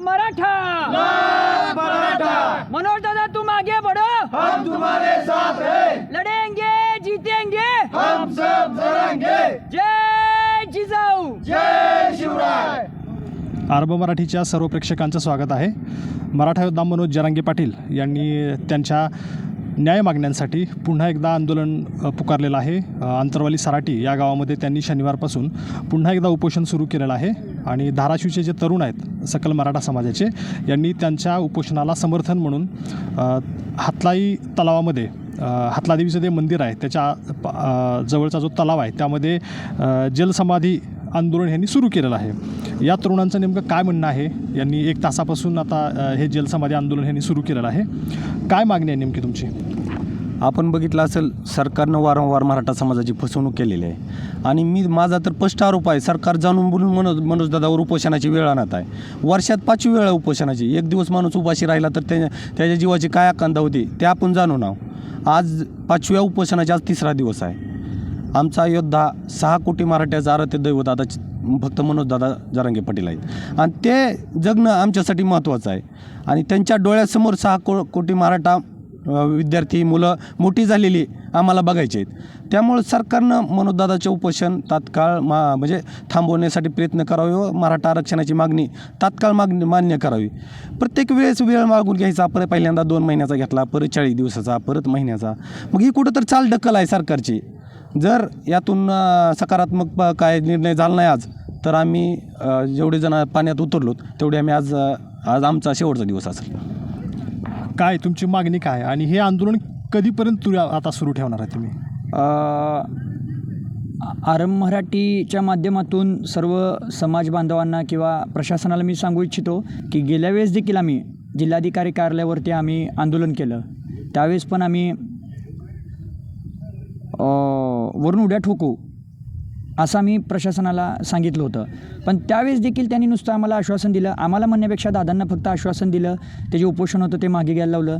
मराठा! मनोज दादा तुम आगे बढ़ो हम तुम्हारे साथ हैं। लड़ेंगे जीतेंगे! हम सब लड़ेंगे जय जिजाऊ! जय शिवराय। आरब मराठीच्या सर्व प्रेक्षकांचं स्वागत आहे. मराठा योद्धा मनोज जरांगे पाटील यांनी त्यांच्या न्याय मागण्यांसाठी पुन्हा एकदा आंदोलन पुकारलेलं आहे. आंतरवाली सराटी या गावामध्ये त्यांनी शनिवारपासून पुन्हा एकदा उपोषण सुरू केलेलं आहे. आणि धाराशिवचे जे तरुण आहेत सकल मराठा समाजाचे यांनी त्यांच्या उपोषणाला समर्थन म्हणून हातलाई तलावामध्ये हातलादेवीचं जे मंदिर आहे त्याच्या जवळचा जो तलाव आहे त्यामध्ये जलसमाधी आंदोलन यांनी सुरू केलेलं आहे. या तरुणांचं नेमकं काय म्हणणं आहे? यांनी एक तासापासून आता हे जलसमाधी आंदोलन यांनी सुरू केलेलं आहे. काय मागणी आहे नेमकी तुमची? आपण बघितलं असेल सरकारनं वारंवार मराठा समाजाची फसवणूक केलेली आहे. आणि मी माझा तर स्पष्ट आरोप आहे सरकार जाणून बोलून मनोज मनोजदादावर उपोषणाची वेळ आणत आहे. वर्षात पाचवी वेळा उपोषणाची एक दिवस माणूस उपाशी राहिला तर त्या त्याच्या जीवाची काय आकांदा होती ते आपण जाणू नाव आज पाचव्या उपोषणाचा आज तिसरा दिवस आहे. आमचा योद्धा सहा कोटी मराठ्याचा आराध्य दैवत आता फक्त मनोजदादा जरांगे पाटील आहेत. आणि ते जगणं आमच्यासाठी महत्त्वाचं आहे. आणि त्यांच्या डोळ्यासमोर सहा को कोटी मराठा विद्यार्थी मुलं मोठी झालेली आम्हाला बघायची आहेत. त्यामुळे सरकारनं मनोजदादाचे उपोषण तात्काळ मा म्हणजे थांबवण्यासाठी प्रयत्न करावे व मराठा आरक्षणाची मागणी तात्काळ मागणी मान्य करावी. प्रत्येक वेळेस वेळ मागून घ्यायचा परत पहिल्यांदा दोन महिन्याचा घेतला परत चाळीस दिवसाचा परत महिन्याचा. मग ही कुठं तर चाल ढकल आहे सरकारची. जर यातून सकारात्मक प- काय निर्णय झाला नाही आज तर आम्ही जेवढे जण पाण्यात उतरलो तेवढे आम्ही आज आज आमचा शेवटचा दिवस असेल. काय तुमची मागणी काय? आणि हे आंदोलन कधीपर्यंत तु आता सुरू ठेवणार आहे तुम्ही? आरम मराठीच्या माध्यमातून सर्व समाज बांधवांना किंवा प्रशासनाला मी सांगू इच्छितो की गेल्या वेळेस देखील आम्ही जिल्हाधिकारी कार्यालयावरती आम्ही आंदोलन केलं. त्यावेळेस पण आम्ही वरून उड्या ठोकू असं आम्ही प्रशासनाला सांगितलं होतं. पण त्यावेळेस देखील त्यांनी नुसतं आम्हाला आश्वासन दिलं. आम्हाला म्हणण्यापेक्षा दादांना फक्त आश्वासन दिलं. ते जे उपोषण होतं ते मागे घ्यायला लावलं.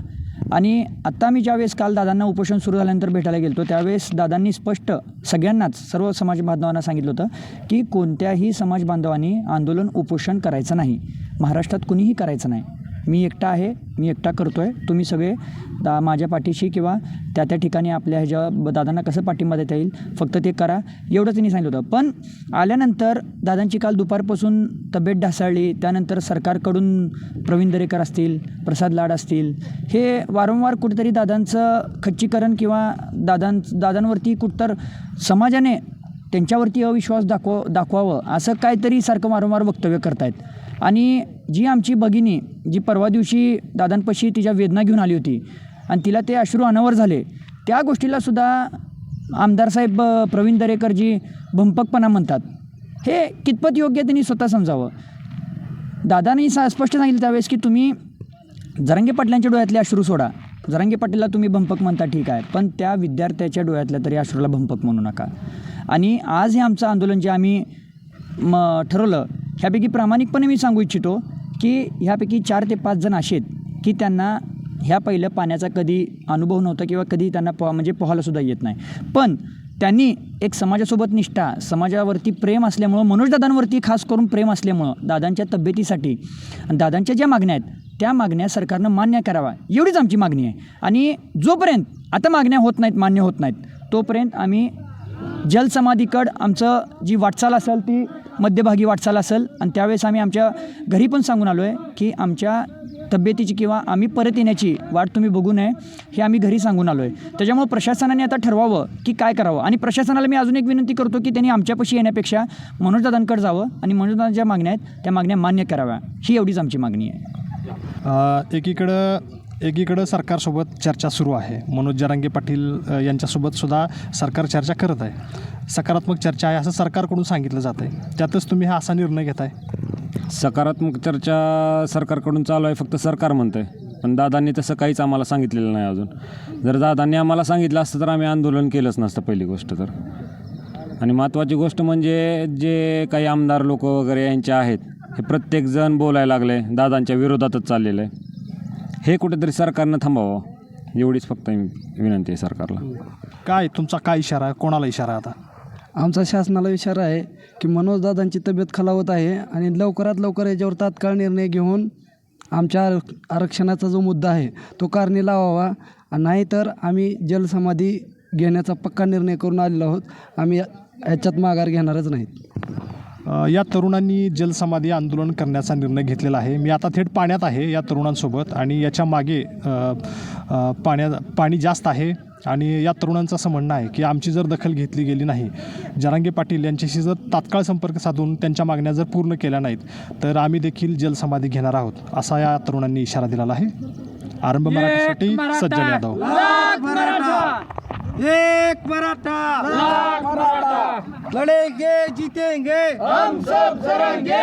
आणि आत्ता मी ज्यावेळेस काल दादांना उपोषण सुरू झाल्यानंतर भेटायला गेलो त्यावेळेस दादांनी स्पष्ट सगळ्यांनाच सर्व समाज बांधवांना सांगितलं होतं की कोणत्याही समाज बांधवांनी आंदोलन उपोषण करायचं नाही. महाराष्ट्रात कुणीही करायचं नाही. मी एकटा आहे मी एकटा करतो आहे तुम्ही सगळे दा माझ्या पाठीशी किंवा त्या त्या ठिकाणी आपल्या ह्याच्या ब- दादांना कसं पाठिंबा देता येईल फक्त ते करा. एवढं त्यांनी सांगितलं होतं. पण आल्यानंतर दादांची काल दुपारपासून तब्येत ढासळली. त्यानंतर सरकारकडून प्रवीण दरेकर असतील प्रसाद लाड असतील हे वारंवार कुठेतरी दादांचं खच्चीकरण किंवा दादां दादांवरती कुठतर समाजाने त्यांच्यावरती अविश्वास दाखव दाखवावं असं काहीतरी सारखं वारंवार वक्तव्य करतायत. आणि जी आमची भगिनी जी परवा दिवशी दादांपाशी तिच्या वेदना घेऊन आली होती आणि तिला ते अश्रू अनावर झाले त्या गोष्टीला सुद्धा आमदार साहेब प्रवीण दरेकरजी भंपकपणा म्हणतात. हे कितपत योग्य त्यांनी स्वतः समजावं? दादांनी सा स्पष्ट सांगितलं त्यावेळेस की तुम्ही जरांगे पाटलांच्या डोळ्यातले अश्रू सोडा. जरांगे पाटीलला तुम्ही भंपक म्हणता ठीक आहे पण त्या विद्यार्थ्याच्या डोळ्यातल्या तरी अश्रूला भंपक म्हणू नका. आणि आज हे आमचं आंदोलन जे आम्ही म ठरवलं ह्यापैकी प्रामाणिकपणे मी सांगू इच्छितो की ह्यापैकी चार ते पाच जण असे आहेत की त्यांना ह्या पहिलं पाण्याचा कधी अनुभव नव्हता किंवा कधी त्यांना पोहा म्हणजे पोहायलासुद्धा येत नाही. पण त्यांनी एक समाजासोबत निष्ठा समाजावरती प्रेम असल्यामुळं मनोजदादांवरती खास करून प्रेम असल्यामुळं दादांच्या तब्येतीसाठी आणि दादांच्या ज्या मागण्या आहेत त्या मागण्या सरकारनं मान्य करावा एवढीच आमची मागणी आहे. आणि जोपर्यंत आता मागण्या होत नाहीत मान्य होत नाहीत तोपर्यंत आम्ही जलसमाधीकड आमचं जी वाटचाल असेल ती मध्यभागी वाटचाल असेल आणि त्यावेळेस आम्ही आमच्या घरी पण सांगून आलो आहे की आमच्या तब्येतीची किंवा आम्ही परत येण्याची वाट तुम्ही बघू नये हे आम्ही घरी सांगून आलो आहे त्याच्यामुळे प्रशासनाने आता ठरवावं की काय करावं. आणि प्रशासनाला मी अजून एक विनंती करतो की त्यांनी आमच्यापाशी येण्यापेक्षा मनोजदादांकडे जावं आणि मनोजदादांच्या मागण्या आहेत त्या मागण्या मान्य कराव्या. ही एवढीच आमची मागणी आहे. एकीकडं एकीकडं सरकारसोबत चर्चा सुरू आहे. मनोज जरांगे पाटील यांच्यासोबत सुद्धा सरकार चर्चा करत आहे. सकारात्मक चर्चा आहे असं सरकारकडून सांगितलं जात आहे त्यातच तुम्ही हा असा निर्णय घेत आहे सकारात्मक चर्चा सरकारकडून चालू आहे फक्त सरकार म्हणतं आहे पण दादांनी तसं काहीच आम्हाला सांगितलेलं नाही अजून. जर दादांनी आम्हाला सांगितलं असतं तर आम्ही आंदोलन केलंच नसतं पहिली गोष्ट तर. आणि महत्त्वाची गोष्ट म्हणजे जे काही आमदार लोक वगैरे यांचे आहेत हे प्रत्येकजण बोलायला लागले दादांच्या विरोधातच चाललेलं. आहे हे कुठेतरी सरकारनं थांबावं. एवढीच फक्त विनंती आहे सरकारला. काय तुमचा काय इशारा? आहे कोणाला इशारा आहे आता? आमचा शासनाला इशारा आहे की मनोजदादांची तब्येत खालावत आहे आणि लवकरात लवकर याच्यावर तात्काळ निर्णय घेऊन आमच्या आर आरक्षणाचा जो मुद्दा आहे तो कारणी लावावा. नाहीतर आम्ही जलसमाधी घेण्याचा पक्का निर्णय करून आलेलो आहोत. आम्ही या- याच्यात माघार घेणारच नाहीत. या तरुणांनी जलसमाधी आंदोलन करण्याचा निर्णय घेतलेला आहे. मी आता थेट पाण्यात आहे या तरुणांसोबत आणि याच्या मागे पाण्या पाणी जास्त आहे आणि या तरुणांचं असं म्हणणं आहे की आमची जर दखल घेतली गेली नाही जरांगे पाटील यांच्याशी जर तात्काळ संपर्क साधून त्यांच्या मागण्या जर पूर्ण केल्या नाहीत तर आम्ही देखील जलसमाधी घेणार आहोत असा या तरुणांनी इशारा दिलेला आहे. आरंभ मराठीसाठी सज्जन यादव. एक मराठा. लड़ेंगे जीतेंगे. हम सब जरांगे